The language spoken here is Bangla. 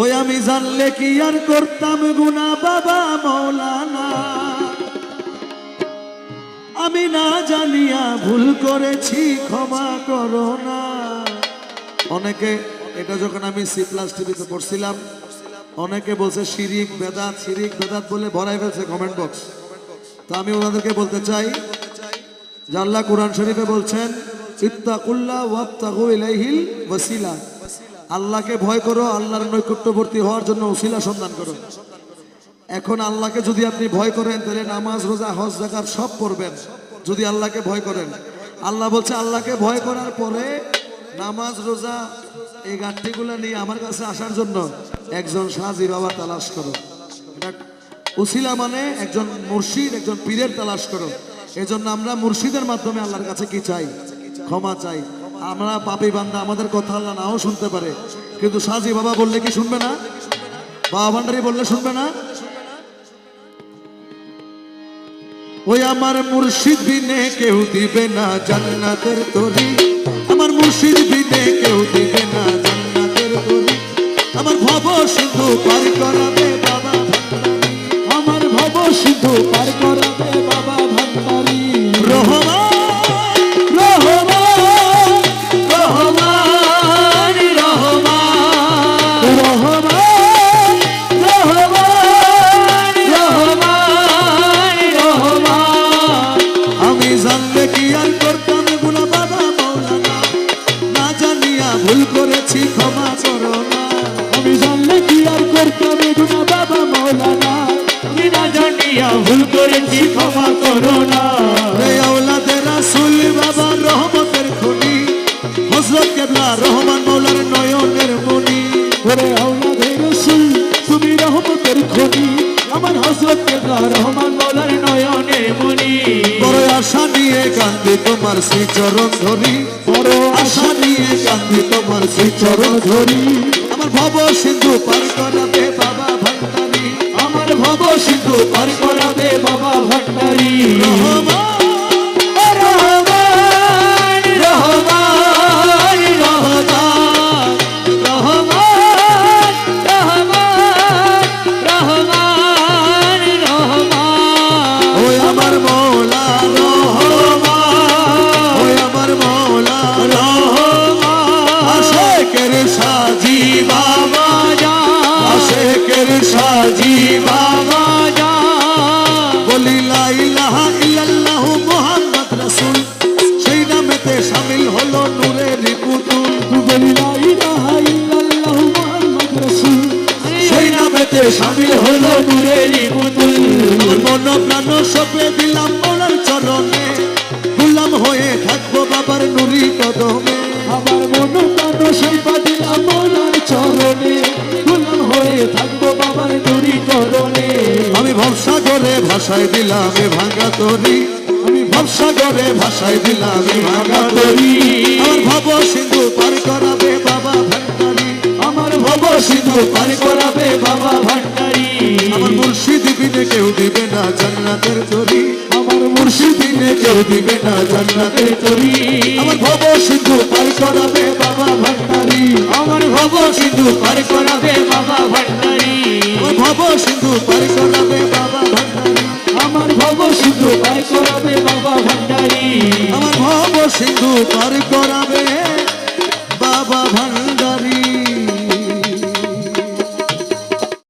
ওই আমি জানলে কি আর করতাম গুনা বাবা মৌলানা? আমি না জানিয়া ভুল করেছি, ক্ষমা করো না। অনেকে, এটা যখন আমি সি প্লাস টিভিতে পড়ছিলাম, অনেকে বলছে, শিরিক বেদাত শিরিক বেদাত বলে ভরাই ফেলছে কমেন্ট বক্স তো আমি ওনাদেরকে বলতে চাই আল্লাহ কোরআন শরীফে বলছেন, ইত্তাকুল্লাহ ওয়াবতাগু ইলাইহিল ওয়াসিলা। আল্লাহকে ভয় করো, আল্লাহর নৈকট্যবর্তী হওয়ার জন্য ওসিলা সন্ধান করো। এখন আল্লাহকে যদি আপনি ভয় করেন, তাহলে নামাজ, রোজা, হজ, জাকাত সব পড়বেন যদি আল্লাহকে ভয় করেন। আল্লাহ বলছে, আল্লাহকে ভয় করার পরে নামাজ, রোজা, এই গাঠটিগুলো নিয়ে আমার কাছে আসার জন্য একজন সাজি বাবা তালাশ করো। উসিলা মানে একজন মুর্শিদ, একজন পীরের তালাশ করো। এজন্য আমরা মুর্শিদের মাধ্যমে আল্লাহর কাছে কি চাই? ক্ষমা চাই। আমরা পাপি বান্দা, আমাদের কথা আল্লাহ নাও শুনতে পারে। কিন্তু সাজি বাবা বললে কি শুনবে না? বাবা ভান্ডারি বললে শুনবে না? ওই আমার মুর্শিদ বিনে কেউ দিবে না জান্নাতের তরি। আমার মুর্শিদ বিনে কেউ দিবে না জান্নাতের তরি। আমার ভব সিন্ধু পার করাবে বাবা আমার ভব সিন্ধু পার করাবে আমি কি আর করতাম? গুনা বাবা মৌলানা না। জানিয়া ভুল করেছি, ক্ষমা করো না। আমি জানলে কি আর করতাম? গুনা বাবা মৌলানা আমি না জানিয়া ভুল করেছি, ক্ষমা করো না। রে বাবা রহমতের খনি। হযরত কেবলা রহমান মৌলার নয়নের মনি ওরে আওলাদে রসুল, তুমি রহমতের খনি। আমার হজরত কেবলা রহমান নিয়ে কান্দি তোমার শ্রী চরণ ধরি। বড় আশা নিয়ে কান্দি তোমার শ্রী চরণ ধরি। আমার ভব সিন্ধু পার সাজি বাবা বলি, লা ইলাহা ইল্লাল্লাহু মুহাম্মদ রাসূল। সেই নামেতে শামিল হলো নূরের পুতুল। সেই নামেতে শামিল হলো নূরেরই পুতুল। মন প্রাণ সপে দিলাম মৌলার চরণে। গুলাম হয়ে থাকব বাবার নুরি কদমে। আমার মন প্রাণ সেই ভাষায় দিলাম ভাঙা তরি। আমি ভবসা করে ভাষায় দিলাম ভাঙা তরি। আমার ভব সিন্ধু পার করাবে বাবা ভান্ডারি। আমার ভব সিন্ধু পার করাবে বাবা ভান্ডারি। আমার মুর্শিদ বিনে কেউ দিবে না জান্নাতের তরি। আমার মুর্শিদ বিনে কেউ দিবে না জান্নাতের তরি। আমার ভব সিন্ধু পার করাবে বাবা ভান্ডারি। আমার ভব সিন্ধু পার করাবে বাবা ভান্ডারি। ভব সিন্ধু পার করাবে সিন্ধু পার করাবে